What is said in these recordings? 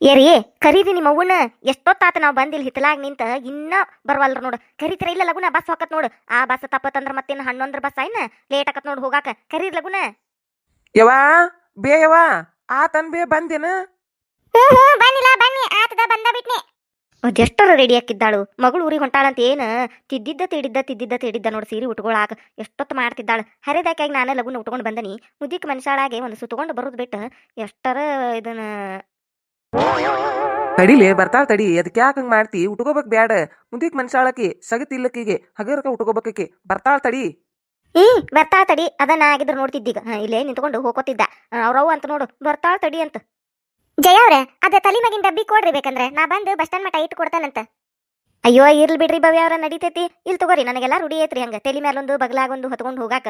ಏರಿ ಕರೀರಿ ನಿಮ್ಮ ಅವ್ವನ. ಎಷ್ಟೊತ್ತಾತ ನಾವು ಬಂದಿಲ್ಲ ಹಿತ್ತಲಾಗ ನಿಂತ ಇನ್ನ ಬರ್ವಲ್ರ ನೋಡು. ಕರೀತಿರ ಇಲ್ಲ ಲಗುನ ಬಸ್ ಹಾಕತ್ ನೋಡು. ಆ ಬಸ್ ತಪ್ಪತ್ತಂದ್ರ ಮತ್ತೇನು ಹನ್ನೊಂದ್ರ ಬಸ್ ಆಯ್ನ? ಲೇಟ್ ಆಕತ್ ನೋಡು ಹೋಗಾಕ. ಕರೀರಿ ಲಗುನ. ಯವಾ ಬೇಯವಾ ಆ ಆತನ್ ಬೇ ಬಂದಿನ ಬನ್ನಿಲ್ಲ ಬನ್ನಿ ಆತದ ಬಂದ ಬಿಟ್ನಿ. ಅದೆಷ್ಟರ ರೆಡಿ ಹಾಕಿದ್ದಾಳು. ಮಗಳು ಊರಿಗೆ ಹೊಂಟಾಳಂತ ಏನು? ತಿದ್ದಿದ್ದ ತಿಡಿದ್ದ ತಿದ್ದಿದ್ದ ತಿಡಿದ್ದ ನೋಡಿ ಸೀರೆ ಉಟ್ಕೊಳಾಕ ಎಷ್ಟೊತ್ತು ಮಾಡ್ತಿದ್ದಾಳು. ಹರಿದಾಕಾಗಿ ನಾನೇ ಲಗುನ ಉಟ್ಕೊಂಡು ಬಂದನಿ. ಮುದಿಕ್ ಮನುಷ್ಯಾಳಾಗೆ ಒಂದು ಸುತ್ತಕೊಂಡು ಬರೋದು ಬಿಟ್ಟು ಎಷ್ಟರ ಇದನ್ನ ತಡಿಲಿ, ಬರ್ತಾಳ ತಡಿ. ಅದಕ್ಕೆ ಯಾಕೆ ಮಾಡ್ತಿ? ಉಟ್ಕೋಬೇಕ ಬ್ಯಾಡ. ಮುಂದಿಕ್ ಮನ್ಸಾಳಕಿ ಸಗತಿ ಇಲ್ಲಕ್ಕಿಗೆ ಹಗರಕ ಉಟ್ಕೋಬೇಕಿ ಬರ್ತಾಳ ತಡಿ. ಹ್ಮ್, ಬರ್ತಾಳ ತಡಿ. ಅದನ್ನ ಆಗಿದ್ರು ನೋಡ್ತಿದ್ದೀಗ. ಇಲ್ಲೇ ನಿಂತ್ಕೊಂಡು ಹೋಗೋತಿದ್ದ ಅವ್ರವ್ ಅಂತ ನೋಡು. ಬರ್ತಾಳ ತಡಿ ಅಂತ. ಜಯ ಅವ್ರೆ, ಅದ ತಲಿ ಮಗಿನ ಡಬ್ಬಿ ಕೊಡ್ರಿ ಬೇಕಂದ್ರೆ. ನಾ ಬಂದು ಬಸ್ ಸ್ಟ್ಯಾಂಡ್ ಮಟ್ಟ ಇಟ್ಟು ಕೊಡ್ತಾನಂತ. ಅಯ್ಯೋ, ಇರ್ಲಿ ಬಿಡ್ರಿ ಭವ್ಯ ಅವ್ರ, ನಡೀತೈತಿ. ಇಲ್ಲಿ ತಗೋರಿ, ನನಗೆಲ್ಲ ರೂಢಿ ಐತ್ರಿ ಹಂಗ. ತಲಿ ಮೇಲೊಂದು ಬಗಲಾಗೊಂದು ಹೊತ್ಕೊಂಡು ಹೋಗಾಕ.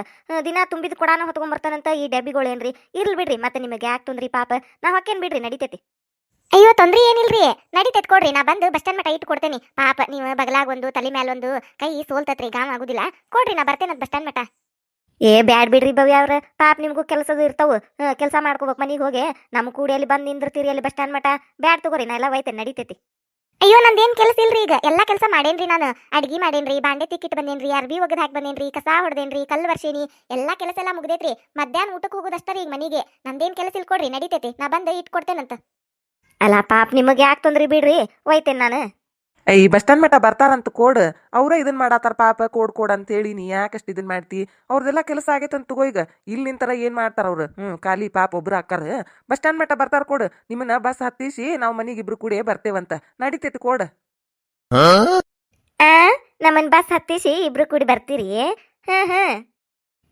ದಿನ ತುಂಬಿದ ಕೊಡಾನ ಹೊತ್ಕೊಂಡ್ ಬರ್ತಾನಂತ ಈ ಡಬ್ಬಿಗಳೇನ್ರಿ? ಇರ್ಲಿ ಬಿಡ್ರಿ, ಮತ್ತೆ ನಿಮಗೆ ಯಾಕೆ ತೊಂದ್ರಿ ಪಾಪ? ನಾ ಹಾಕೇನ್ ಬಿಡ್ರಿ, ನಡಿತೈತಿ. ಅಯ್ಯೋ ತೊಂದ್ರೆ ಏನಿಲ್ರಿ? ನಡಿ ಕೊಡ್ರಿ ನಾ ಬಂದು ಬಸ್ ಸ್ಟ್ಯಾಂಡ್ ಮಟ್ಟ ಇಟ್ಟು ಕೊಡ್ತೇನಿ. ಪಾಪ ನೀವು ತಲೆ ಮ್ಯಾಲ ಒಂದು ಕೈ ಸೋಲ್ತತ್ರಿ ಗಾಮ ಆಗುದಿಲ್ಲ. ಕೊಡ್ರಿ ನಾ ಬರ್ತೇನೆ ಬಸ್ ಸ್ಟ್ಯಾಂಡ್ ಮಟ್ಟ. ಏ ಬ್ಯಾಡ್ ಬಿಡ್ರಿ ಭವ್ಯ ಅವ್ರ. ಪಾಪ ನಿಮಗೂ ಕೆಲಸದ ಇರ್ತಾವ. ಕೆಲಸ ಮಾಡ್ಕೋಬೇಕು ಮನಿಗೆ ಹೋಗಿ. ನಮ್ಮ ಕೂಡಿ ಅಲ್ಲಿ ಬಂದು ನಿಂದಿರ್ತೀರಿ ಅಲ್ಲಿ ಬಸ್ ಸ್ಟ್ಯಾಂಡ್ ಮಟ್ಟ. ಬ್ಯಾಡ್ ತಗೋರಿ ನಾ ಎಲ್ಲ ಒಯ್ತೇನೆ ನಡಿತೈತಿ. ಅಯ್ಯೋ ನಂದೇನ್ ಕೆಲಸ ಇಲ್ರಿ ಈಗ. ಎಲ್ಲಾ ಕೆಲಸ ಮಾಡೇನ್ರಿ ನಾನು. ಅಡ್ಗಿ ಮಾಡೇನ್ರಿ ಬಾಂಡೆ ತಿಕ್ಕಿಟ್ ಬಂದೇನ್ರಿ ಅರ್ಬಿ ಒಗದ್ ಹಾಕಿ ಬಂದೇನ್ರಿ ಕಸ ಹೊಡೆದೇನ್ರಿ ಕಲ್ಲು ವರ್ಷೇನಿ ಎಲ್ಲಾ ಕೆಲಸ ಎಲ್ಲ ಮುಗ್ದೈತ್ರಿ. ಮಧ್ಯಾಹ್ನ ಊಟಕ್ಕೆ ಹೋಗೋದಷ್ಟೇ ಈಗ ಮನಿಗೆ. ನಂದೇನ್ ಕೆಲಸ ಇಲ್ ಕೊಡ್ರಿ ನಡಿತೈತಿ. ನಾ ಬಂದು ಇಟ್ ಕೊಡ್ತೇನಂತ. ಅಲ್ಲ ಪಾಪ ನಿಮಗೆ ಯಾಕೆ ತೊಂದ್ರಿ ಬಿಡ್ರಿ? ಒಯ್ತೇನೆ ನಾನು. ಈ ಬಸ್ ಸ್ಟ್ಯಾಂಡ್ ಮಟ್ಟ ಬರ್ತಾರಂತ ಕೋಡ್. ಅವ್ರ ಇದನ್ ಮಾಡಾತಾರ ಪಾಪ ಕೋಡ್ ಕೋಡ್ ಅಂತ ಹೇಳಿ ನೀ ಯಾಕಷ್ಟು ಇದನ್ ಮಾಡ್ತಿ? ಅವ್ರದೆಲ್ಲ ಕೆಲಸ ಆಗೈತಂತ ತಗೋ ಈಗ. ಇಲ್ಲಿ ನಿಂತರ ಏನ್ ಮಾಡ್ತಾರ ಅವ್ರು? ಹ್ಮ್ ಖಾಲಿ ಪಾಪ ಒಬ್ರು ಹಾಕಾರ ಬಸ್ ಸ್ಟ್ಯಾಂಡ್ ಮಟ್ಟ ಬರ್ತಾರ ಕೋಡ್. ನಿಮ್ಮನ್ನ ಬಸ್ ಹತ್ತಿಸಿ ನಾವು ಮನೆಗೆ ಇಬ್ರು ಕೂಡಿ ಬರ್ತೇವಂತ. ನಡಿತೈತಿ ಕೋಡ್. ಆ? ನಮ್ಮನ್ ಬಸ್ ಹತ್ತಿಸಿ ಇಬ್ರು ಕೂಡಿ ಬರ್ತೀರಿ? ಹಾ ಹಾ.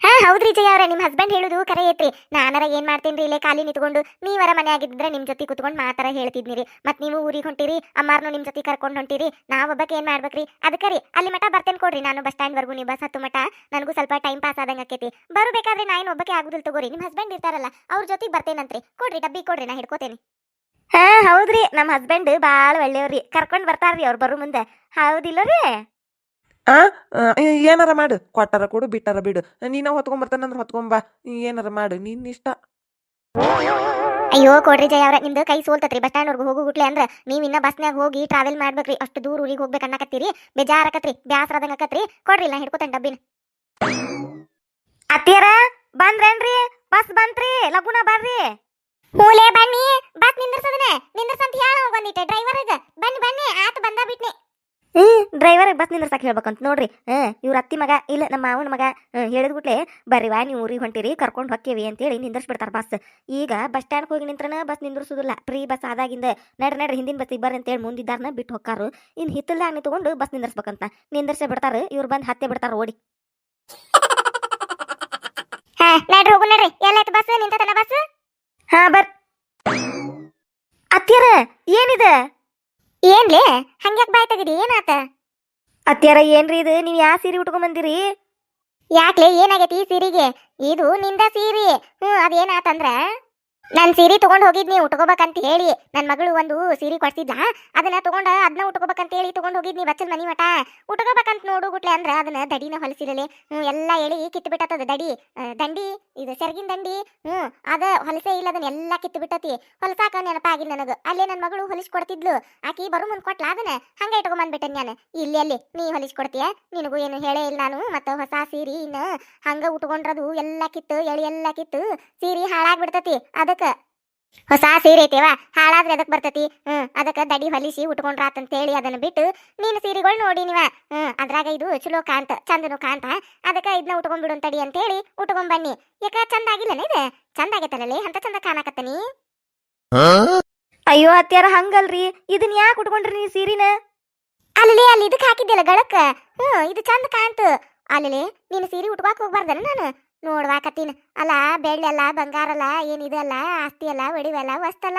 ಹಾ, ಹೌದ್ರಿ ಜಯ ಅವ್ರೆ, ನಿಮ್ ಹಸ್ಬೆಂಡ್ ಹೇಳುದು ಕರೆ ಐತ್ರಿ. ನಾನರ ಏನ್ ಮಾಡ್ತೀನಿ ಇಲ್ಲೇ ಖಾಲಿ ನಿಂತ್ಕೊಂಡು. ನೀವರ ಮನೆ ಆಗಿದ್ರೆ ನಿಮ್ ಜೊತೆ ಕುತ್ಕೊಂಡು ಮಾತಾರ ಹೇಳ್ತಿದ್ನಿರಿ. ಮತ್ ನೀವು ಊರಿಗೆ ಹೊಂಟಿರಿ, ಅಮ್ಮಾರ್ನು ನಿಮ್ ಜೊತೆ ಕರ್ಕೊಂಡು ಹೊಂಟಿರಿ. ನಾವ್ ಒಬ್ಬಕ್ಕೆ ಏನ್ ಮಾಡ್ಬೇಕ್ರಿ? ಅದಕ್ಕೆ ರೀ, ಅಲ್ಲಿ ಮಠ ಬರ್ತೇನೆ ಕೊಡ್ರಿ. ನಾನು ಬಸ್ ಸ್ಟ್ಯಾಂಡ್ ವರ್ಗು, ನೀವು ಬಸ್ ಹತ್ತು ಮಠ. ನನಗೂ ಸ್ವಲ್ಪ ಟೈಮ್ ಪಾಸ್ ಆದಂಗ ಆಕೈತಿ. ಬರಬೇಕಾದ್ರೆ ನಾ ಏನು ಒಬ್ಬಕ್ಕೆ ಆಗುದಿಲ್ಲ ತಗೋರಿ. ನಿಮ್ ಹಸ್ಬೆಂಡ್ ಇರ್ತಾರಲ್ಲ, ಅವ್ರ ಜೊತೆಗೆ ಬರ್ತೇನಂತ್ರಿ. ಕೊಡ್ರಿ, ಡಬ್ಬಿ ಕೊಡ್ರಿ, ನಾ ಹಿಡ್ಕೋತೇನೆ. ಹಾ, ಹೌದ್ರಿ. ನಮ್ಮ ಹಸ್ಬೆಂಡ್ ಬಾಳ ಒಳ್ಳೆಯವ್ರಿ. ಕರ್ಕೊಂಡ್ ಬರ್ತಾರ್ರಿ ಅವ್ರು ಬರೋ ಮುಂದೆ. ಹೌದಿಲ್ಲ ರೀ? ಆ ಏನಾರ ಮಾಡು. ಕೊಟ್ಟಾರ ಕೊಡು ಬಿಟ್ಟಾರ ಬಿಡು. ನೀನ ಹೊತ್ಕೊಂಬರ್ತಾನಂದ್ರ ಹೊತ್ಕೊಂಬಾ ಏನಾರ ಮಾಡು. ನಿನ್ ಇಷ್ಟ. ಅಯ್ಯೋ ಕೊಡ್ರಿ ಜಯ ಅವ್ರ ನಿಮ್ದು ಕೈ ಸೋಲ್ತತ್ರಿ. ಬಸ್ ಸ್ಟ್ಯಾಂಡ್ ಹೋಗು ಗುಟ್ಲೆ ಅಂದ್ರ ನೀವು ಇನ್ನ ಬಸ್ನ್ಯಾಗ ಹೋಗಿ ಟ್ರಾವೆಲ್ ಮಾಡ್ಬೇಕ್ರಿ. ಅಷ್ಟು ದೂರ ಊರಿಗೆ ಹೋಗ್ಬೇಕು ಅನ್ನಕತ್ತೀರಿ. ಬೇಜಾರಕತ್ರಿ ಬ್ಯಾಸರದಂಗ ಆಕತ್ರಿ. ಕೊಡ್ರಿ ನಾ ಹಿಡ್ಕೊತೇನೆ ಡಬ್ಬಿನ. ಅತ್ತಿಯರ ಬಂದ್ರೇನ್ರಿ? ಬಸ್ ಬಂತ್ರಿ. ಲಗುನ ಬರ್ರಿ. ಮೂಲೆ ಬನ್ನಿ. ಬಸ್ ನಿಂದ್ರಸದನೆ. ನಿಂದ್ರಸಂತ ಹೇಳ ಬಂದಿಟ್ಟೆ ಡ್ರೈವರ್ಗ. ಬನ್ನಿ ಬನ್ನಿ. ಆತ ಬಂದ ಬಿಟ್ನಿ. ಹ್ಮ್ ಡ್ರೈವರ್ ಬಸ್ ನಿಂದ್ರಸಕ್ ಹೇಳ್ಬೇಕಂತ. ನೋಡ್ರಿ ಹ್ಮ್ ಇವ್ರ ಅತ್ತಿ ಮಗ ಇಲ್ಲ ನಮ್ಮ ಮಾವನ ಮಗ ಹೇಳಿದ ಗುಟ್ಲೆ ಬರ್ರಿ ವಾ ನೀವು ಊರಿಗೆ ಹೊಂಟಿರಿ ಕರ್ಕೊಂಡು ಹೊಕ್ಕೇವಿ ಅಂತೇಳಿ ನಿಂದ್ರಸ್ಬಿಡ್ತಾರ ಬಸ್ ಈಗ ಬಸ್ ಸ್ಟ್ಯಾಂಡ್ ಹೋಗಿ ನಿಂತ್ರನ ಬಸ್ ನಿಂದ್ರಸುದಿಲ್ಲ. ಫ್ರೀ ಬಸ್ ಆದಾಗಿಂದ ನಡ್ರಿ ನಡ್ರಿ ಹಿಂದಿನ ಬಸ್ಸಿಗೆ ಬರ್ರಿ ಅಂತೇಳಿ ಮುಂದಿದ್ದಾರನ ಬಿಟ್ಟು ಹೊಕ್ಕಾರು. ಇನ್ ಹಿತ್ತಲ್ದಾಗ ನಿಂತ್ಕೊಂಡು ಬಸ್ ನಿಂದ್ರಸ್ಬೇಕಂತ. ನಿಂದರ್ಸೇ ಬಿಡ್ತಾರ ಇವ್ರು ಬಂದು ಹತ್ತೆ ಬಿಡ್ತಾರ ಓಡಿ. ಹಾ ನಡ್ರಿ ಹೋಗು ನಡ್ರಿ. ಎಲ್ಲೈತೆ ಬಸ್ ನಿಂತತನ ಬಸ್ ಹಾ ಬರ್ ಅತ್ತಿಯರ ಏನಿದೆ? ಏನ್ಲೇ? ಹಂಗ್ಯಾಕ್ ಬಾಯ್ ತೆಗದಿ? ಏನಾತ? ಅತ್ಯಾರ ಏನ್ರಿ ಇದು? ನೀವು ಯಾ ಸೀರೆ ಉಟ್ಕೊಂಡ್ ಬಂದಿರಿ ಯಾಕ್ಲೆ? ಏನಾಗೈತಿ ಈ ಸೀರೆಗೆ? ಇದು ನಿಂದ ಸೀರೆ. ಹ್ಮ್ ಅದೇನಾತಂದ್ರ? ನನ್ ಸೀರೆ ತಗೊಂಡ್ ಹೋಗಿದ್ನಿ ಉಟ್ಕೋಬೇಕಂತ ಹೇಳಿ. ನನ್ನ ಮಗಳು ಒಂದು ಸೀರೆ ಕೊಡ್ಸಿದ್ಲ? ಅದನ್ನ ತಗೊಂಡ ಅದನ್ನ ಉಟ್ಕೋಬೇಕಂತ ಹೇಳಿ ತಗೊಂಡ್ ಹೋಗಿದ್ನಿ ಬಚ್ಚಲ್ ಮನಿ ಮಠ. ಉಟ್ಕೋಬೇಕಂತ ನೋಡು ಗುಟ್ಲೆ ಅಂದ್ರ ಅದನ್ನ ದಡಿನ ಹೊಲಸಿರಲಿ. ಹ್ಞೂ ಎಲ್ಲಾ ಎಳಿ ಕಿತ್ತು ಬಿಟ್ಟತದ ದಡಿ ದಂಡಿ, ಇದು ಸೆರಗಿನ ದಂಡಿ. ಹ್ಞೂ ಅದ ಹೊಲಸೇ ಇಲ್ಲ, ಅದನ್ನ ಎಲ್ಲಾ ಕಿತ್ತು ಬಿಟ್ಟತಿ ಹೊಲಸಾಕ ನೆನಪಾಗಿಲ್ಲ ನನಗ. ಅಲ್ಲೇ ನನ್ನ ಮಗಳು ಹೊಲಿಸ್ ಕೊಡ್ತಿದ್ಲು. ಆಕಿ ಬರು ಮುಂದ್ ಕೊಟ್ಲ ಅದನ್ನ. ಹಂಗ ಇಟ್ಕೊಂಬಂದ್ಬಿಟ್ಟೆ ನಾನು. ಇಲ್ಲಿ, ಅಲ್ಲಿ, ನೀ ಹೊಲಿಸ್ ಕೊಡ್ತೀಯ? ನಿನಗೂ ಏನು ಹೇಳೇ ಇಲ್ಲ ನಾನು. ಮತ್ತೆ ಹೊಸ ಸೀರಿ ಇನ್ನ ಹಂಗ ಉಟ್ಕೊಂಡ್ರದು ಎಲ್ಲಾ ಕಿತ್ತು, ಎಳಿ ಎಲ್ಲಾ ಕಿತ್ತು. ಸೀರೆ ಹಾಳಾಗ್ಬಿಡ್ತತಿ. ಅದಕ್ಕ ಹೊಸ ಸೀರೆ ಐತೆವ? ಹಾಳಾದ್ರೆ ಅದಕ್ಕೆ ಬರ್ತತಿ? ಹ್ಮ್ ಅದಕ್ಕ ದಡಿ ಹೊಲಿಸಿ ಉಟ್ಕೊಂಡ್ರಾತಂತ ಹೇಳಿ ಅದನ್ನ ಬಿಟ್ಟು ನೀನು ಸೀರೆಗಳು ನೋಡಿ ನೀವ? ಹ್ಮ್ ಅದ್ರಾಗ ಇದು ಚಲೋ ಕಾಂತ ಚಂದನು ಕಾಂತ. ಅದಕ್ಕೆ ಇದನ್ನ ಉಟ್ಕೊಂಡ್ಬಿಡು ತಡಿ ಅಂತ ಹೇಳಿ ಉಟ್ಕೊಂಡ್ ಬನ್ನಿ ಯಾಕ ಚಂದ ಆಗಿಲ್ಲನ ಇದು? ಚಂದ ಆಗೈತಲ್ಲೇ ಅಂತ ಚಂದ ಕಾಣಕತ್ತನಿ ಅಯ್ಯೋ ಅತ್ಯಾರ ಹಂಗಲ್ರಿ. ಇದನ್ನ ಯಾಕೆ ಉಟ್ಕೊಂಡ್ರಿ ನೀ ಸೀರಿನ? ಅಲ್ಲಿ ಅಲ್ಲಿ ಇದಕ್ಕೆ ಹಾಕಿದ್ದಿಲ್ಲ ಗಳಕ್ಕ? ಹ್ಮ್ ಇದು ಚಂದ ಕಾಣ್ತು ಅಲ್ಲಿ ನೀನು ಸೀರೆ ಉಟ್ಕೋಕ್ ಹೋಗ್ಬಾರ್ದಲ್ಲ ನಾನು? ನೋಡ್ವಾಕತ್ತೀನಿ. ಅಲ್ಲ, ಬೆಳ್ಳೆಲ್ಲ, ಬಂಗಾರಲ್ಲ ಏನಿದೆಲ್ಲ ಆಸ್ತಿ ಅಲ್ಲ ಒಡಿವೆಲ್ಲ, ವಸ್ತಲ್ಲ.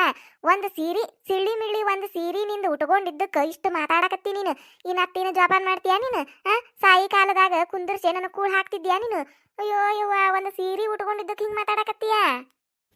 ಒಂದು ಸೀರೆ, ಸಿಳ್ಳಿ ಮಿಳ್ಳಿ ಒಂದು ಸೀರೆ ನಿಂದ ಉಟ್ಕೊಂಡಿದ್ದಕ್ಕೆ ಇಷ್ಟು ಮಾತಾಡಕತ್ತಿ ನೀನು. ಇನ್ನು ಅತ್ತಿನ ಜೋಪಾನ ಮಾಡ್ತೀಯಾ ನೀನು? ಸಾಯಿ ಕಾಲದಾಗ ಕುಂದರ್ಸೆ ಕೂಳ್ ಹಾಕ್ತಿದ್ಯಾ ನೀನು? ಅಯ್ಯೋ ಅಯ್ಯೋ ಒಂದು ಸೀರೆ ಉಟ್ಕೊಂಡಿದ್ದಕ್ಕೆ ಹಿಂಗೆ ಮಾತಾಡಕತ್ತೀಯಾ?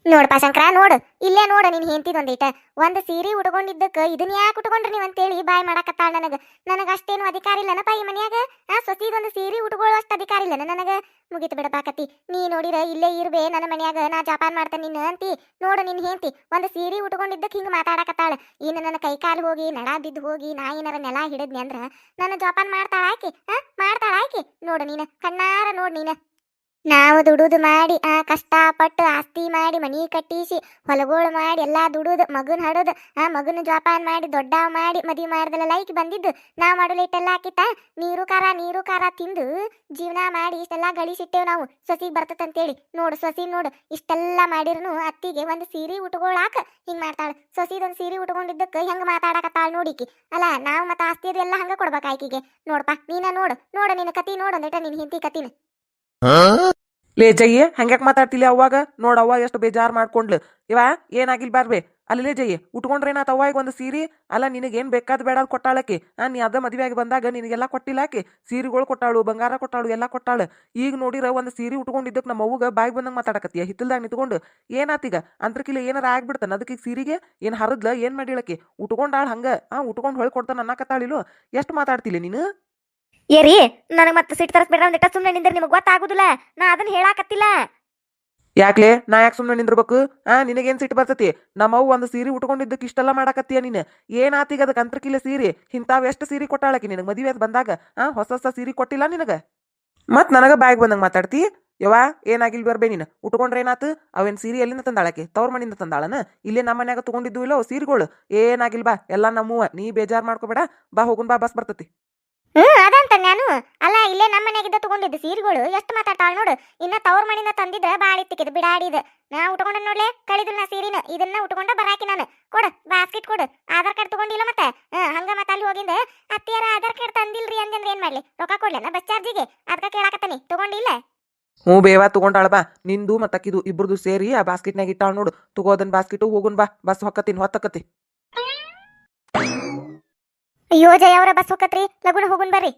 ನೋಡಪ್ಪ ಶಂಕರ, ನೋಡು. ಇಲ್ಲೇ ನೋಡು ನೀನ್ ಹೆಂತಿದ್ ಒಂದಿಟ ಒಂದ್ ಸೀರೆ ಉಟ್ಕೊಂಡಿದ್ದಕ್ಕ ಇದನ್ನ ಯಾಕೆ ಉಟ್ಕೊಂಡ್ರಿ ನೀವ್ ಅಂತೇಳಿ ಬಾಯ್ ಮಾಡಕತ್ತಾಳ ನನಗ. ನನಗ ಅಷ್ಟೇನು ಅಧಿಕಾರ ಇಲ್ಲನಪ್ಪ ಈ ಮನ್ಯಾಗ? ಆ, ಸೊಸಿದೊಂದು ಸೀರೆ ಉಟ್ಕೊಳ್ಳೋ ಅಷ್ಟು ಅಧಿಕಾರ ಇಲ್ಲನ ನನಗ? ಮುಗಿತು ಬಿಡಪಾಕತಿ ನೀ ನೋಡಿರ, ಇಲ್ಲೇ ಇರ್ಬೇ, ನನ್ನ ಮನ್ಯಾಗ ನಾ ಜಪಾನ್ ಮಾಡ್ತೇನೆ ನಿನ್ನ ಅಂತಿ. ನೋಡು ನಿನ್ ಹೆಂತಿ ಒಂದ್ ಸೀರೆ ಉಟ್ಕೊಂಡಿದ್ದಕ್ಕೆ ಹಿಂಗ ಮಾತಾಡಕತ್ತಾಳ. ಇನ್ನು ನನ್ನ ಕೈ ಕಾಲು ಹೋಗಿ ನಡ ಬಿದ್ದು ಹೋಗಿ, ನಾ ಏನಾರ ನೆಲ ಹಿಡಿದ್ನಿ ಅಂದ್ರ, ನನ್ನ ಜೋಪಾನ ಮಾಡ್ತಾಳ ಆಕಿ ಹಾ ಮಾಡ್ತಾಳ ಆಕಿ. ನೋಡು ನೀನ, ಕಣ್ಣಾರ ನೋಡು ನೀನ. ನಾವು ದುಡುದು ಮಾಡಿ, ಆ ಕಷ್ಟಪಟ್ಟು ಆಸ್ತಿ ಮಾಡಿ, ಮನಿ ಕಟ್ಟಿಸಿ, ಹೊಲಗೋಳು ಮಾಡಿ, ಎಲ್ಲಾ ದುಡುದು, ಮಗನ ಹಡದು, ಆ ಮಗನ ಜೋಪಾನ ಮಾಡಿ ದೊಡ್ಡ ಮಾಡಿ ಮದಿ ಮಾಡ್ದಲ್ಲ ಲೈಕ್ ಬಂದಿದ್ದು. ನಾವು ಮಾಡಲು ಇಟ್ಟೆಲ್ಲ ಹಾಕಿತ್ತ, ನೀರು ಖಾರ ನೀರು ಖಾರ ತಿಂದು ಜೀವನ ಮಾಡಿ ಇಷ್ಟೆಲ್ಲ ಗಳಿಸಿಟ್ಟೇವ್ ನಾವು. ಸೊಸಿಗೆ ಬರ್ತದಂತೇಳಿ ನೋಡು ಸೊಸಿ ನೋಡು, ಇಷ್ಟೆಲ್ಲ ಮಾಡಿರ್ನು ಅತ್ತಿಗೆ ಒಂದು ಸೀರೆ ಉಟ್ಕೊಳಾಕ ಹಿಂಗ್ ಮಾಡ್ತಾಳ. ಸೊಸಿದೊಂದು ಸೀರೆ ಉಟ್ಕೊಂಡಿದ್ದಕ್ಕೆ ಹೆಂಗ್ ಮಾತಾಡಕತ್ತಾಳ ನೋಡಿಕಿ. ಅಲ್ಲ, ನಾವು ಮತ್ತೆ ಆಸ್ತಿ ಎಲ್ಲ ಹಂಗ ಕೊಡ್ಬೇಕು ಆಕಿಗೆ ನೋಡಪ್ಪ ನೀನ ನೋಡು ನೋಡು ನಿನ್ನ ಕತಿ, ನೋಡು ಒಂದಿಟ ನಿನ್ ಹಿಂತಿ ಕತಿನ. ಲೇ ಜಯ್ಯ ಹಂಗ್ಯಾಕ್ ಮಾತಾಡ್ತಿಲ್ಲ ಅವಾಗ ನೋಡವ್ವ ಎಷ್ಟು ಬೇಜಾರ್ ಮಾಡ್ಕೊಂಡ್ಲು. ಇವ, ಏನಾಗಿಲ್ ಬಾರ್ಬೆ? ಅಲ್ಲೇ ಜಯ್ಯ ಉಟ್ಕೊಂಡ್ರೇನಾತ ಅವ್ವ ಈಗ ಒಂದು ಸೀರೆ? ಅಲ್ಲ ಏನ್ ಬೇಕಾದ್ ಬೇಡ ಅದ್ ಕೊಟ್ಟಾಳಕ್ಕೆ? ಆ ನೀ ಅದ ಮದುವೆಯಾಗಿ ಬಂದಾಗ ನಿನಗೆಲ್ಲ ಕೊಟ್ಟಿಲ್ಲಾಕೆ ಸೀರೆಗಳು ಕೊಟ್ಟಾಳು, ಬಂಗಾರ ಕೊಟ್ಟಾಳು, ಎಲ್ಲ ಕೊಟ್ಟಾಳು. ಈಗ ನೋಡಿರ ಒಂದು ಸೀರೆ ಉಟ್ಕೊಂಡಿದ್ದಕ್ಕೆ ನಮ್ಮ ಅವ್ಗ ಬಾಯಿ ಬಂದಂಗೆ ಮಾತಾಡಕತ್ತೀಯ ಹಿತ್ತಲ್ದಾಗ ನಿಂತ್ಕೊಂಡು ಏನಾತೀಗ ಅಂತರ್ಕಿಲ್ಲ ಏನಾರ ಆಗ್ಬಿಡ್ತಾನ ಅದಕ್ಕೆ ಸೀರೆಗೆ? ಏನು ಹರದ್ಲ, ಏನು ಮಾಡಿಳಕ್ಕೆ? ಉಟ್ಕೊಂಡಾಳ ಹಂಗ? ಆ, ಉಟ್ಕೊಂಡು ಹೊಳ್ ಕೊಡ್ತಾನ ಅನ್ನಕತ್ತಾಳಿಲು? ಎಷ್ಟು ಮಾತಾಡ್ತಿಲ್ಲ ನೀನು? ಏರಿ, ನನಗೆ ಮತ್ತೆ ಸಿಟ್ಟು ತರಸ್ಬೇಡ ಒಂದಿಟ್ಟ ಸುಮ್ಮನೆ ನಿಂದ್ರೆ, ನಿಮಗೆ ಗೊತ್ತಾಗುದಿಲ್ಲ. ನಾ ಅದನ್ನ ಹೇಳಾಕತ್ತಿಲ್ಲ. ಯಾಕ್ಲೆ? ನಾ ಯಾಕೆ ಸುಮ್ಮನೆ ನಿಂದಿರ್ಬೇಕು? ಆ, ನಿನಗೇನ್ ಸಿಟ್ಟು ಬರ್ತತಿ? ನಮ್ಮವ್ ಒಂದು ಸೀರೆ ಉಟ್ಕೊಂಡಿದ್ದಕ್ಕೆ ಇಷ್ಟೆಲ್ಲ ಮಾಡಾಕತ್ತೀಯ ನೀನು? ಏನಾತೀಗ ಅದಕ್ಕೆ ಅಂತರ್ಕಿಲ್ಲ ಸೀರೆ? ಇಂತಾವ್ ಎಷ್ಟು ಸೀರೆ ಕೊಟ್ಟಾಳಕಿ ನಿನಗೆ? ಮದುವೆ ಅದ್ ಬಂದಾಗ, ಆ, ಹೊಸ ಹೊಸ ಸೀರೆ ಕೊಟ್ಟಿಲ್ಲ ನಿನಗ? ಮತ್ ನನಗ ಬ್ಯಾಗ್ ಬಂದಂಗೆ ಮಾತಾಡ್ತಿ? ಯವ್ವ ಏನಾಗಿಲ್ ಬರ್ಬೇ ನೀನು? ಉಟ್ಕೊಂಡ್ರೆ ಏನಾತು? ಅವೇನ್ ಸೀರೆ ಎಲ್ಲಿಂದ ತಂದಾಳಕ್ಕೆ ತವ್ರ ಮನಿಂದ ತಂದಾಳನ? ಇಲ್ಲೇ ನಮ್ಮ ಮನ್ಯಾಗ ತಗೊಂಡಿದ್ದು ಇಲ್ಲೋ ಸೀರೆಗಳು? ಏನಾಗಿಲ್ ಬಾ ಎಲ್ಲ ನಮ್ಮವ್ವ, ನೀ ಬೇಜಾರ್ ಮಾಡ್ಕೋಬೇಡ. ಬಾ ಹೋಗುನ್ ಬಾ, ಬಸ್ ಬರ್ತತಿ. ನಾನು? ಅಲ್ಲ ಇಲ್ಲೇ ನಮ್ಮ ಮನೆಗಿದ್ದ ತಗೊಂಡಿದ್ದ ಸೀರೆಗಳು. ಎಷ್ಟು ಮಾತಾಡ್ತಾಳ ನೋಡು. ಇನ್ನ ತವ್ರ ಮಣಿನ ತಂದಿದ್ರೆ ಬಾಳಿ ತಿಕ್ಕಿದ್ ಬಿಡಾಡಿದ. ನಾ ಉಟ್ಕೊಂಡ ನೋಡ್ಲೆ ಕಳಿದ್ರು ನಾ ಸೀರಿನ. ಇದನ್ನ ಉಟ್ಕೊಂಡ ಬರಾಕಿ ನಾನು. ಕೊಡು ಬಾಸ್ಕೆಟ್ ಕೊಡು. ಆಧಾರ್ ಕಾರ್ಡ್ ತಗೊಂಡಿಲ್ಲ ಮತ್ತೆ? ಹಂಗ ಮತ್ತೆ ಅಲ್ಲಿ ಹೋಗಿಂದ ಅತ್ತಿಯಾರ ಆಧಾರ್ ಕಾರ್ಡ್ ತಂದಿಲ್ರಿ ಅಂದಂದ್ರೆ ಏನ್ ಮಾಡ್ಲಿ? ರೊಕ್ಕ ಕೊಡ್ಲೇನ ಬಸ್ ಚಾರ್ಜಿಗೆ? ಅದಕ್ಕ ಕೇಳಾಕತ್ತಾನಿ. ತಗೊಂಡಿಲ್ಲ? ಹ್ಞೂ ಬೇವಾ ತಗೊಂಡಾಳ ಬಾ. ನಿಂದು ಮತ್ತಕ್ಕಿದು ಇಬ್ರದು ಸೇರಿ ಆ ಬಾಸ್ಕೆಟ್ನಾಗ ಇಟ್ಟಾಳ ನೋಡು. ತಗೋದನ್ ಬಾಸ್ಕೆಟು ಹೋಗುನ್ ಬಾ. ಬಸ್ ಹೊಕ್ಕತ್ತೀನಿ ಹೊತ್ತಕತ್ತಿ ಅಯ್ಯೋ ಜಯ ಅವರ ಬಸ್ ಹೋಗತ್ರಿ ಲಗುನ ಹೋಗುನ್ ಬರ್ರಿ.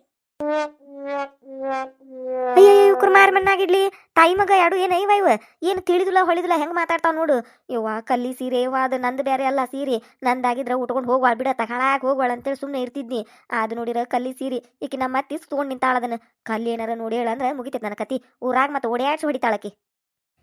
ಅಯ್ಯೋ ಕುರ್ಮಾರ್ ಮಣ್ಣಾಗಿಡ್ಲಿ ತಾಯಿ ಮಗ ಯಾಡು, ಏನ ಐವ ಇವ ಏನು ತಿಳಿದಿಲ್ಲ, ಹೊಳಿದಿಲ್ಲ, ಹೆಂಗ್ ಮಾತಾಡ್ತಾವ ನೋಡು. ಯವ್ವ, ಕಲ್ಲಿ ಸೀರೆ, ಯವ್ವ, ಅದು ನಂದು ಬೇರೆ ಅಲ್ಲ ಸೀರೆ. ನಂದಾಗಿದ್ರ ಉಟ್ಕೊಂಡು ಹೋಗ್ವಾಳ ಬಿಡ ತಗಳಾಕ್ ಹೋಗ್ವಾಳ ಅಂತೇಳಿ ಸುಮ್ಮನೆ ಇರ್ತಿದ್ನಿ. ಅದು ನೋಡಿರ ಕಲ್ಲಿ ಸೀರೆ. ಈಕಿ ನಮ್ಮ ಅತ್ತಿ ತೊಗೊಂಡು ನಿಂತಾಳ ಕಲ್ಲಿ ಏನಾರ ನೋಡಿ ಹೇಳಂದ್ರೆ ಮುಗಿತೈತೆ ನನ್ನ ಕತಿ. ಊರಾಗ ಮತ್ತೆ ಓಡ್ಯಾಡ್ಸಿ ಹೊಡಿತಾಳಕಿ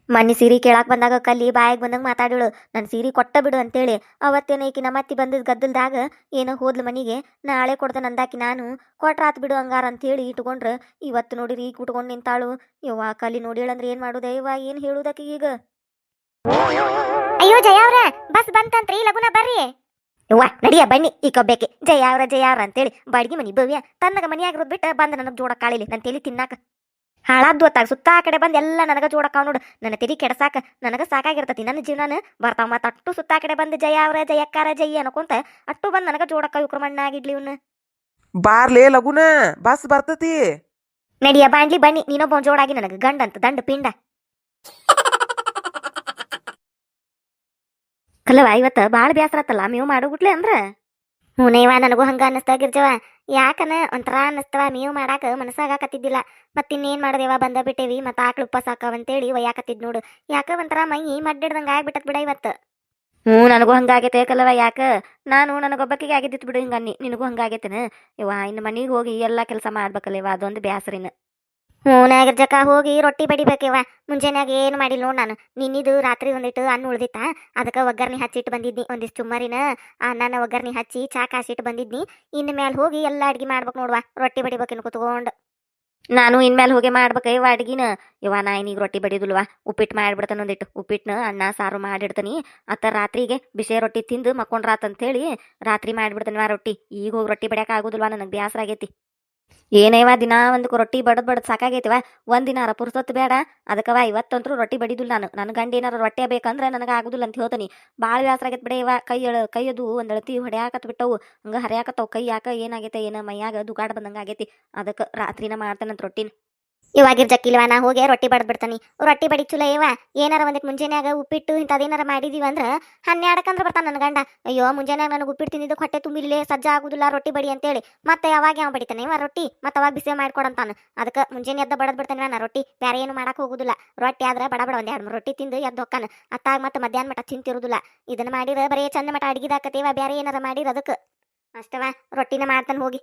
ಮಣ್ಣಿ ಸೀರೆ ಕೇಳಾಕ್ ಬಂದಾಗ ಕಲ್ಲಿ ಬಾಯಾಗ ಬಂದಂಗ ಮಾತಾಡಿಳು ನನ್ನ ಸೀರೆ ಕೊಟ್ಟ ಬಿಡು ಅಂತೇಳಿ. ಅವತ್ತೇನ ಈಕಿ ನಮ್ಮ ಅತ್ತಿ ಬಂದಿದ್ ಗದ್ದಲ್ದಾಗ ಏನೋ ಹೋದ್ಲು ಮನಿಗೆ. ನಾಳೆ ಕೊಡ್ತಾನೆ ಅಂದಾಕಿ ನಾನು. ಕೊಟ್ರಾತ್ ಬಿಡು ಹಂಗಾರ ಅಂತೇಳಿ ಇಟ್ಕೊಂಡ್ರ. ಇವತ್ತು ನೋಡಿರಿ ಈಗ ಉಟ್ಕೊಂಡು ನಿಂತಾಳು. ಯವ್ವ ಕಲ್ಲಿ ನೋಡಿಳಂದ್ರೆ ಏನ್ ಮಾಡುದ? ಯವ್ವ ಏನ್ ಹೇಳುದಕ್ಕೆ ಈಗ? ಅಯ್ಯೋ ಜಯ ಅವ್ರ ಬಸ್ ಬಂತಂತ್ರಿ ಲಗುನ ಬರ್ರಿ. ಯವ್ವ ನಡಿಯ ಬನ್ನಿ ಈ ಕಬ್ಬೇಕೆ ಜಯ ಅವ್ರ ಜಯ ಅವ್ರ ಅಂತೇಳಿ ಬಾಡಿಗೆ ಮನಿ ಭವ್ಯ ತನ್ನಗ ಮನಿಯಾಗಿರೋದ್ ಬಿಟ್ಟು ಬಂದ ನನಗೆ ಜೋಡ ಕಾಳಿಲಿ. ನನ್ನ ತಲಿ ತಿನ್ನಾಕ. ಹಾಳಾದ್ದು ಹೊತ್ತಾಗ ಸುತ್ತ ಆ ಕಡೆ ಬಂದು ಎಲ್ಲ ನನಗೆ ಜೋಡಕ್ಕಾವ್ ನೋಡು. ನನ್ನ ತಿರಿ ಕೆಡಸಾಕ ನನಗೆ ಸಾಕಾಗಿರ್ತತಿ. ನನ್ನ ಜೀವನ ಬರ್ತಾವ ಮತ್ತ ಅಟ್ಟು ಸುತ್ತ ಆ ಕಡೆ ಬಂದು ಜಯ ಅವ್ರ ಜಯಕ್ಕಾರ ಜಯ ಅನ್ಕೊಂತ ಅಟ್ಟು ಬಂದು ನನಗೆ ಜೋಡಕ್ಕ ಇವ್ರ ಮಣ್ಣಾಗಿಡ್ಲಿ ಇವ್ನ. ಬಾರ್ಲೇ ಲಗುನ ಬಸ್ ಬರ್ತತಿ. ನಡಿಯ ಬಾಂಡ್ಲಿ ಬನ್ನಿ ನೀನೊಬ್ಬ ಜೋಡಾಗಿ ನನಗೆ ಗಂಡ ಅಂತ ದಂಡ ಪಿಂಡ. ಕಲವ ಇವತ್ತು ಭಾಳ ಬೇಸರ ಆತಲ್ಲ ಮೇವು ಮಾಡೋಗುಟ್ಲೆ ಅಂದ್ರ. ಹ್ಞೂನೇವ ನನಗೂ ಹಂಗ ಅನ್ನಿಸ್ತಾ ಗಿರ್ಜವ ಯಾಕನ ಒಂಥರ ಅನ್ನಿಸ್ತವ ಮೇವು ಮಾಡಾಕ ಮತ್ತೆ ಮತ್ತಿನ್ನೇನ್ ಮಾಡ್ದೇವ, ಬಂದ ಬಿಟ್ಟೇವಿ ಮತ್ತ ಆಕಳು ಉಪ್ಪ ಸಾಕವಂತೇಳಿ ಒಯ್ಯಾಕತ್ತಿದ್ ನೋಡು. ಯಾಕ ಒಂಥರ ಮೈ ಮಡ್ಡಿಡ್ದಂಗ ಆಗ್ಬಿಟ್ಟತ್ ಬಿಡ ಇವತ್ತು. ಹ್ಞೂ, ನನಗೂ ಹಂಗಾಗೈತೆ ಕಲವ ಯಾಕ? ನಾನು ನನಗೊಬ್ಬಕಿಗೆ ಆಗಿದ್ದಿತ್ತು ಬಿಡು ಹಿಂಗ ನಿನಗೂ ಹಂಗಾಗೇತನ ಇವ ಇನ್ನು ಮನೆಗೆ ಹೋಗಿ ಎಲ್ಲ ಕೆಲಸ ಮಾಡ್ಬೇಕಲ್ಲ ಇವ ಅದೊಂದು ಬ್ಯಾಸರಿನ. ಹ್ಞೂ ಜಕ ಹೋಗಿ ರೊಟ್ಟಿ ಬಡಿಬೇಕಿವ ಮುಂಜಾನ್ಯಾಗ ಏನು ಮಾಡಿಲ್ಲ ನೋಡಿ ನಾನು. ನಿನ್ನಿದು ರಾತ್ರಿ ಒಂದಿಟ್ಟು ಅನ್ನ ಉಳ್ದಿತ್ತ? ಅದಕ್ಕೆ ಒಗ್ಗರ್ಣಿ ಹಚ್ಚಿಟ್ಟು ಬಂದಿದ್ನಿ. ಒಂದಿಷ್ಟು ಚುಮ್ಮರಿನ ಅನ್ನನ ಒಗ್ಗರ್ಣಿ ಹಚ್ಚಿ ಚಾ ಕಾಸಿಟ್ಟು ಬಂದಿದ್ನಿ. ಇನ್ನು ಮ್ಯಾಲ ಹೋಗಿ ಎಲ್ಲ ಅಡ್ಗೆ ಮಾಡ್ಬೇಕು ನೋಡುವ. ರೊಟ್ಟಿ ಬಡಿಬೇಕಿನ್ನು ಕುತ್ಕೊಂಡು. ನಾನು ಇನ್ಮೇಲೆ ಹೋಗಿ ಮಾಡ್ಬೇಕು ಇವ ಅಡ್ಗಿನ. ಇವ ನಾ ಈಗ ರೊಟ್ಟಿ ಬಡಿದಿಲ್ವಾ ಉಪ್ಪಿಟ್ಟು ಮಾಡಿಬಿಡ್ತಾನೆ ಒಂದಿಟ್ಟು. ಉಪ್ಪಿಟ್ಟನ ಅನ್ನ ಸಾರು ಮಾಡಿಡ್ತೀನಿ. ಅತ್ತ ರಾತ್ರಿಗೆ ಬಿಸಿ ರೊಟ್ಟಿ ತಿಂದು ಮಕ್ಕೊಂಡ್ರಾತಂತೇಳಿ ರಾತ್ರಿ ಮಾಡಿಬಿಡ್ತಾನೆ ರೊಟ್ಟಿ. ಈಗ ಹೋಗಿ ರೊಟ್ಟಿ ಆಗೋದಿಲ್ವಾ? ನನಗೆ ಬೇಸರ ಆಗೈತಿ. ಏನೇವ ದಿನ ಒಂದಕ್ಕೆ ರೊಟ್ಟಿ ಬಡದ್ ಬಡದ್ ಸಾಕಾಗೈತಿವ, ಒಂದ್ ದಿನಾರ ಪುರ್ಸೊತ್ತು ಬೇಡ. ಅದಕ್ಕವ ಇವತ್ತಂತರೂ ರೊಟ್ಟಿ ಬಡಿದಿಲ್ಲ ನಾನು. ನನ್ನ ಗಂಡ ಏನಾರ ರೊಟ್ಟಿ ಬೇಕಂದ್ರೆ ನನಗೆ ಆಗುದಿಲ್ಲ ಅಂತ ಹೇಳ್ತೀನಿ. ಭಾಳ ಬ್ಯಾಸರ ಆಗೈತೆ ಬಿಡ ಇವ. ಕೈ ಎಳ ಕೈಯದು ಒಂದು ಅಳತಿ ಹೊಡೆಯಾಕತ್ ಬಿಟ್ಟವು. ಹಂಗ ಹರಿಯಾಕತ್ತವು. ಕೈ ಯಾಕ ಏನಾಗೈತೆ, ಏನ ಮೈಯಾಗ ದುಗಾಡ ಬಂದಂಗ ಆಗೈತಿ. ಅದಕ್ಕೆ ರಾತ್ರಿನ ಮಾಡ್ತೇನಂತ ರೊಟ್ಟಿನ. ಇವಾಗಿರ್ ಜಕ್ಕಿಲ್ವ ನಾ ಹೋಗಿ ರೊಟ್ಟಿ ಬಡದ್ ಬಿಡ್ತಾನೆ. ರೊಟ್ಟಿ ಬಡಿ ಚುಲ ಇವ, ಏನಾರ ಒಂದಿಟ್ ಮುಂಜಾನೆಯಾಗ ಉಪ್ಪಿಟ್ಟು ಇಂಥದೇನಾರ ಮಾಡಿದೀವಿ ಅಂದ್ರ ಹನ್ನೆರಡಕ್ಕಂದ್ರ ಬರ್ತಾನ ನನ್ನ ಗಂಡ. ಅಯ್ಯೋ, ಮುಂಜಾನ್ಯಾಗ ನನಗೆ ಉಪ್ಪಿಟ್ಟು ತಿಂದಿದ್ದು ಹೊಟ್ಟೆ ತುಂಬಿಲ್ಲೇ ಸಜ್ಜ ಆಗುದಿಲ್ಲ, ರೊಟ್ಟಿ ಬಡಿ ಅಂತೇಳಿ. ಮತ್ತೆ ಯಾವಾಗ ಯಾವ ಬಡಿತಾನೆ ಇವ ರೊಟ್ಟಿ? ಮತ್ತೆ ಅವಾಗ ಬಿಸಿ ಮಾಡ್ಕೊಡಂತಾನ. ಅದಕ್ಕೆ ಮುಂಜಾನೆ ಎದ್ದ ಬಡದ್ ಬಿಡ್ತಾನೆ ನಾನು ರೊಟ್ಟಿ. ಬೇರೆ ಏನು ಮಾಡಕ್ ಹೋಗುದಿಲ್ಲ. ರೊಟ್ಟಿ ಆದ್ರೆ ಬಡ ಬಡ ಒಂದ್ ಎರಡು ರೊಟ್ಟಿ ತಿಂದು ಎದ್ದು ಹೊಕ್ಕಾನ. ಅತ್ತಾಗ ಮತ್ತೆ ಮಧ್ಯಾಹ್ನ ಮಟ ತಿಂತಿರುದಿಲ್ಲ. ಇದನ್ನ ಮಾಡಿರ ಬರೇ ಚಂದ ಮಟ ಅಡ್ಗಿದಾಕತೇವ ಬೇರೆ ಏನಾರ ಮಾಡಿರ ಅದಕ್ಕೆ. ಅಷ್ಟವಾ ರೊಟ್ಟಿನ ಮಾಡ್ತಾನೆ ಹೋಗಿ.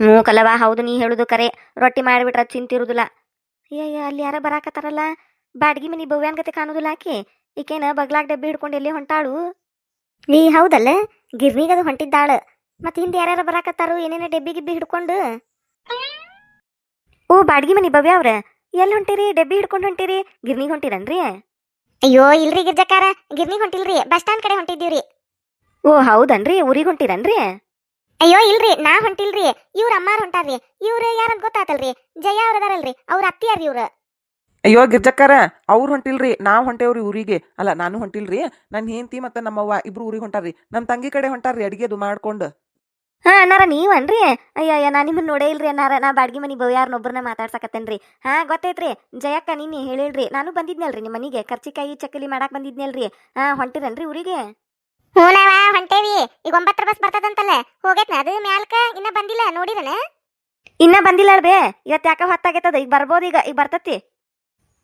ಹ್ಞೂ ಕಲವಾ, ಹೌದು, ನೀ ಹೇಳುದು ಕರೆ. ರೊಟ್ಟಿ ಮಾಡಿಬಿಟ್ರೆ ಚಿಂತಿರುದಿಲ್ಲ ಅಯ್ಯಯ್ಯ ಅಲ್ಲಿ ಯಾರ ಬರಾಕತ್ತಾರಲ್ಲ. ಬಾಡ್ಗಿ ಮನಿ ಬವ್ಯಾನ್ ಗತೆ ಕಾಣುದಿಲ್ಲ ಹಾಕಿ ಈಕೇನ ಬಗ್ಲಾಗ ಡಬ್ಬಿ ಹಿಡ್ಕೊಂಡು ಎಲ್ಲಿ ಹೊಂಟಾಳು? ನೀ ಹೌದಲ್ಲ? ಗಿರ್ನಿಗದು ಹೊಂಟಿದ್ದಾಳ. ಮತ್ತೆ ಹಿಂದೆ ಯಾರ್ಯಾರ ಬರಾಕತ್ತಾರು? ಏನೇನ ಡೆಬ್ಬಿ ಗಿಬ್ಬಿ ಹಿಡ್ಕೊಂಡು? ಓ ಬಾಡ್ಗಿ ಮನಿ ಬವ್ಯ ಅವ್ರ. ಎಲ್ಲಿ ಹೊಂಟಿರಿ? ಡೆಬ್ಬಿ ಹಿಡ್ಕೊಂಡು ಹೊಂಟಿರಿ? ಗಿರ್ನಿಗೆ ಹೊಂಟಿರನ್ರಿ? ಅಯ್ಯೋ ಇಲ್ರಿ ಗಿರ್ಜಕಾರ. ಗಿರ್ನಿಗೆ ಹೊಂಟಿಲ್ರಿ. ಬಸ್ ಸ್ಟ್ಯಾಂಡ್ ಕಡೆ ಹೊಂಟಿದ್ದೀವ್ರಿ. ಓ ಹೌದನ್ರಿ? ಊರಿಗೆ ಹೊಂಟಿರನ್ರಿ? ಅಯ್ಯೋ ಇಲ್ರಿ ನಾ ಹೊಂಟಿಲ್ರಿ. ಇವ್ರ ಅಮ್ಮಾರ್ ಹೊಂಟಾರ್ರಿ. ಇವ್ರ ಯಾರಂತ ಗೊತ್ತಾತಲ್ರಿ. ಜಯ ಅವ್ರ ಅದಾರಲ್ರಿ. ಅವ್ರ ಅತ್ತಿಯಾರ್ರಿ ಇವ್ರ. ಅಯ್ಯೋ ಗಿರ್ಜಕ್ಕಾರ ಅವ್ರು ಹೊಂಟಿಲ್ರಿ. ನಾವ್ ಹೊಂಟೇವ್ರಿ ಊರಿಗೆ. ಅಲ್ಲ ನಾನು ಹೊಂಟಿಲ್ರಿ. ನನ್ನ ಹೆಂಡತಿ ಮತ್ತೆ ನಮ್ಮವ್ವ ಇಬ್ರು ಊರಿಗೆ ಹೊಂಟಾರ್ರಿ. ನಮ್ಮ ತಂಗಿ ಕಡೆ ಹೊಂಟಾರ್ರಿ ಅಡಿಗೆದು ಮಾಡ್ಕೊಂಡು. ಹಾ ಅನ್ನಾರ ನೀವನ್ರಿ ಅಯ್ಯ ಅಯ್ಯ ನಾ ನಿಮ್ಮನ್ನ ನೋಡೇ ಇಲ್ರಿ ಅನ್ನಾರ. ನಾ ಬಾಡ್ಗಿ ಮನಿ ಯಾರನ್ನೊಬ್ಬರನ್ನ ಮಾತಾಡ್ಸಕತ್ತೇನ್ರಿ. ಹಾ ಗೊತ್ತೈತ್ರಿ. ಜಯಕ್ಕ ನಿನ್ನೆ ಹೇಳಿಲ್ರಿ ನಾನು ಬಂದಿದ್ನಲ್ರಿ ನಿಮ್ಮ ಮನಿಗೆ. ಕರ್ಚಿಕಾಯಿ ಚಕ್ಕಲಿ ಮಾಡಾಕ್ ಬಂದಿದ್ನಲ್ರಿ. ಹಾ ಹೊಂಟಿರನ್ರಿ ಊರಿಗೆ. ಹೂನವ ಹೊಂಟೇವಿ. ಈಗ ಒಂಬತ್ತರ ಬಸ್ ಬರ್ತದಂತಲ್ಲ, ಹೋಗೈತ್ನ? ಅದು ಮ್ಯಾಲ್ಕ ಇನ್ನ ಬಂದಿಲ್ಲ ನೋಡಿರನ ಇನ್ನ ಬಂದಿಲ್ಲ ಅಳ್ಬೇ ಇವತ್ತು ಯಾಕ ಹೊತ್ತಾಗೈತದ? ಈಗ ಬರ್ಬೋದು ಈಗ ಈಗ ಬರ್ತತಿ.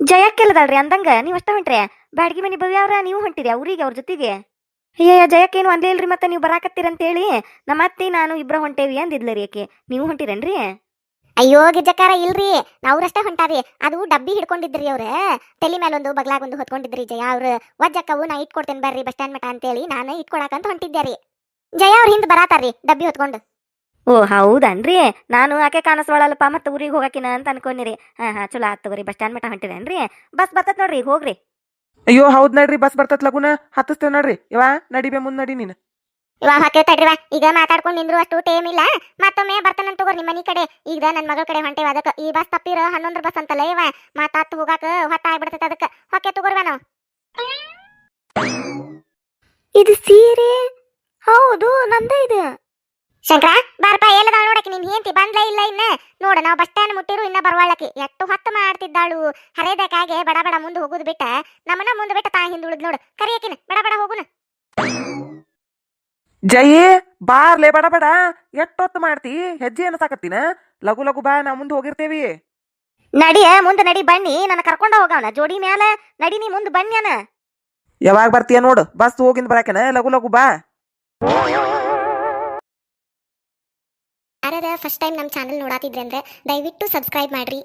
ಜಯಕ್ಕೆಲ್ಲದಲ್ರಿ ಅಂದಂಗ, ನೀವು ಅಷ್ಟ ಹೊಂಟ್ರಿ? ಬಾಡ್ಗಿ ಮನೆ ಬವಿ ಅವ್ರ, ನೀವು ಹೊಂಟಿರಿ ಅವ್ರಿಗೆ ಅವ್ರ ಜೊತೆಗೆ? ಅಯ್ಯಯ್ಯ ಜಯಕ್ಕೇನು ಅನ್ಲೇ ಇಲ್ರಿ ಮತ್ತೆ ನೀವು ಬರಾಕತ್ತೀರಂತೇಳಿ? ನಮ್ಮ ಅತ್ತೆ ನಾನು ಇಬ್ರ ಹೊಂಟೇವಿ ಅಂದಿದ್ಲರಿ ಆಕೆ ನೀವು ಹೊಂಟಿರೇನ್ರಿ? ಅಯ್ಯೋ ಗಿಜ್ಜಕ್ಕಾರ ಇಲ್ರಿ. ಅವ್ರಷ್ಟೇ ಹೊಂಟಾರಿ. ಅದು ಡಬ್ಬಿ ಹಿಡ್ಕೊಂಡಿದ್ರಿ ಅವ್ರ. ತಲೆ ಬಗ್ಲಾಗ ಒಂದು ಹೊತ್ಕೊಂಡಿದ್ರಿ ಜಯ ಅವ್ರು. ವಜ್ಜಕ್ಕವು ನಾ ಇಟ್ಕೊಡ್ತೇನೆ ಬರ್ರಿ ಬಸ್ ಸ್ಟ್ಯಾಂಡ್ ಮಟ ಅಂತೇಳಿ ನಾನು ಇಟ್ಕೊಡಕಂತ ಹೊಂಟಿದ್ದೆ ರೀ. ಜಯ ಅವ್ರ ಹಿಂದೆ ಬರಾತಾರ್ರಿ ಡಬ್ಬಿ ಹೊತ್ಕೊಂಡು. ಓ ಹೌದನ್ರಿ. ನಾನು ಆಕೆ ಕಾಣಿಸ್ವಳಲ್ಲಪ್ಪ ಮತ್ತೆ ಊರಿಗೆ ಹೋಗಕಿನ ಅಂತ ಅನ್ಕೊಂಡಿರಿ ಹಾ ಹಾ ಚಲೋ ಆತ್ ತಗೋರಿ ಬಸ್ ಸ್ಟ್ಯಾಂಡ್ ಮಟ ಹೊಂಟಿರೇನ್ರಿ ಬಸ್ ಬರ್ತತ್ ನೋಡ್ರಿ ಹೋಗ್ರಿ. ಅಯ್ಯೋ ಹೌದ್ ನಡ್ರಿ ಬಸ್ ಬರ್ತತ್ ಲಗುನ. ಹತ್ತಿಸ್ತೇವ್ ನೋಡ್ರಿ. ಇವ ನಡಿಬೇ ಮುಂದ್ ನಡಿ ನೀನ್. ಇವಾಗ ಹಾಕೆ ತಡ್ರಿವ ಈಗ ಮಾತಾಡ್ಕೊಂಡು ನಿಂದ್ರು ಅಷ್ಟು ಟೇಮ್ ಇಲ್ಲ. ಮತ್ತೊಮ್ಮೆ ಬರ್ತಾನಂತ ತಗೋರಿ ನಿಮ್ಮ ಮನಿ ಕಡೆ. ಈಗ ನನ್ನ ಮಗಳ ಕಡೆ ಹೊಂಟೇವ ಅದಕ್ಕೆ. ಈ ಬಸ್ ತಪ್ಪಿರ ಹನ್ನೊಂದ್ರ ಬಸ್ ಅಂತಲ್ಲ ಇವ. ಮಾತಾತ್ ಹೋಗಾಕ ಹೊತ್ತ ಆಗ್ಬಿಡ್ತೈತೆ ಅದಕ್ಕೆ. ಹೊಕ್ಕೆ ತಗೋರ್ವ ನಾವು. ಇದು ಸೀರೆ? ಹೌದು ನಂದೇ ಇದು. ಶಂಕರ ಬಾರಪ್ಪ ಎಲ್ಲದ ನೋಡಕ್ಕೆ ನಿನ್ ಹೆಂಡತಿ ಬಂದ್ಲ ಇಲ್ಲ ಇನ್ನ? ನೋಡ ನಾವು ಬಸ್ ಸ್ಟ್ಯಾಂಡ್ ಮುಟ್ಟಿರು ಇನ್ನ ಬರ್ವಾಳಕಿ ಎಷ್ಟು ಹೊತ್ತು ಮಾಡ್ತಿದ್ದಾಳು? ಹರೇದಕ್ಕಾಗೆ ಬಡ ಬಡ ಮುಂದೆ ಹೋಗುದು ಬಿಟ್ಟ. ನಮ್ಮನ್ನ ಮುಂದೆ ಬಿಟ್ಟ ತಾ ಹಿಂದ್ ಉಳಿದ್ ನೋಡು. ಕರಿಯಕಿನ ಬಡ ಬಡ ಹೋಗುನ. ಜಯಿ ಬಾರ್ಲೆ ಬಡ ಬಡ. ಎಷ್ಟೊತ್ತು ಮಾಡ್ತಿ? ಹೆಜ್ಜೆ ಅನ್ಸಾಕತ್ತಿನ ಲಘು ಲಘು ಬಾ ನಾ ಮುಂದೆ ಹೋಗಿರ್ತೇವಿ. ನಡಿಯ ಮುಂದೆ ನಡಿ ಬನ್ನಿ. ನನ್ನ ಕರ್ಕೊಂಡ ಹೋಗವನ. ಜೋಡಿ ಮ್ಯಾಲ ನಡಿ ನೀ ಮುಂದೆ ಬನ್ಯಾನ ಯಾವಾಗ ಬರ್ತೀಯ ನೋಡು. ಬಸ್ ಹೋಗಿಂದ ಬರಾಕೆನ? ಲಘು ಲಗು ಬಾ. ಯಾರ್ಯಾರ ಫಸ್ಟ್ ಟೈಮ್ ನಮ್ಮ ಚಾನಲ್ ನೋಡಾತಿದ್ರೆ ಅಂದ್ರೆ ದಯವಿಟ್ಟು ಸಬ್ಸ್ಕ್ರೈಬ್ ಮಾಡ್ರಿ.